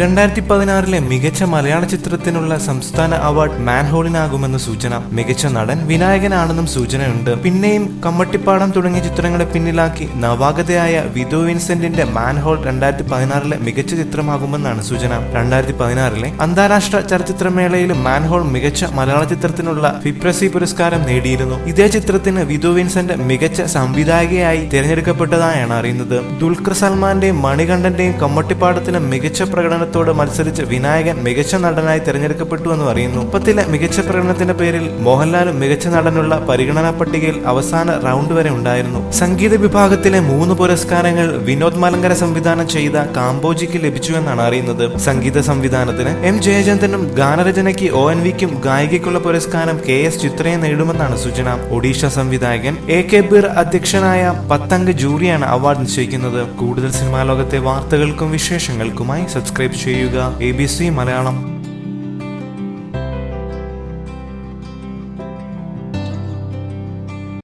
രണ്ടായിരത്തി പതിനാറിലെ മികച്ച മലയാള ചിത്രത്തിനുള്ള സംസ്ഥാന അവാർഡ് മാൻഹോളിനാകുമെന്ന സൂചന മികച്ച നടൻ വിനായകനാണെന്നും സൂചനയുണ്ട്. പിന്നെയും കമ്മട്ടിപ്പാടം തുടങ്ങിയ ചിത്രങ്ങളെ പിന്നിലാക്കി നവാഗതയായ വിധു വിൻസെന്റിന്റെ മാൻഹോൾ രണ്ടായിരത്തി പതിനാറിലെ മികച്ച ചിത്രമാകുമെന്നാണ് സൂചന. രണ്ടായിരത്തി പതിനാറിലെ അന്താരാഷ്ട്ര ചലച്ചിത്രമേളയിൽ മാൻഹോൾ മികച്ച മലയാള ചിത്രത്തിനുള്ള ഫിപ്രസി പുരസ്കാരം നേടിയിരുന്നു. ഇതേ ചിത്രത്തിന് വിധു വിൻസെന്റ് മികച്ച സംവിധായകയായി തിരഞ്ഞെടുക്കപ്പെട്ടതായാണ് അറിയുന്നത്. ദുൽഖർ സൽമാന്റെയും മണികണ്ഠന്റെയും കമ്മട്ടിപ്പാടത്തിലെ മികച്ച പ്രകടനത്തോട് മത്സരിച്ച് വിനായകൻ മികച്ച നടനായി തിരഞ്ഞെടുക്കപ്പെട്ടു എന്ന് അറിയുന്നു മുപ്പത്തിലെ മികച്ച പ്രകടനത്തിന്റെ പേരിൽ മോഹൻലാലും മികച്ച നടനുള്ള പരിഗണനാ പട്ടികയിൽ അവസാന റൗണ്ട് വരെ ഉണ്ടായിരുന്നു. സംഗീത വിഭാഗത്തിലെ മൂന്ന് പുരസ്കാരങ്ങൾ വിനോദ് മലങ്കര സംവിധാനം ചെയ്ത കാംബോജിക്ക് ലഭിച്ചു എന്നാണ് അറിയുന്നത്. സംഗീത സംവിധാനത്തിന് എം ജയചന്ദ്രനും ഗാനരചനയ്ക്ക് ഒ എൻ വിക്കും ഗായികയ്ക്കുള്ള പുരസ്കാരം കെ എസ് ചിത്രയെ നേടുമെന്നാണ് സൂചന. ഒഡീഷ സംവിധായകൻ എ കെ ബീർ അധ്യക്ഷനായ പത്തംഗ ജൂറിയാണ് അവാർഡ് നിശ്ചയിക്കുന്നത്. കൂടുതൽ സിനിമാ ലോകത്തെ വാർത്തകൾക്കും വിശേഷങ്ങൾക്കുമായി സബ്സ്ക്രൈബ് ചെയ്യുക. A B C Malayalam.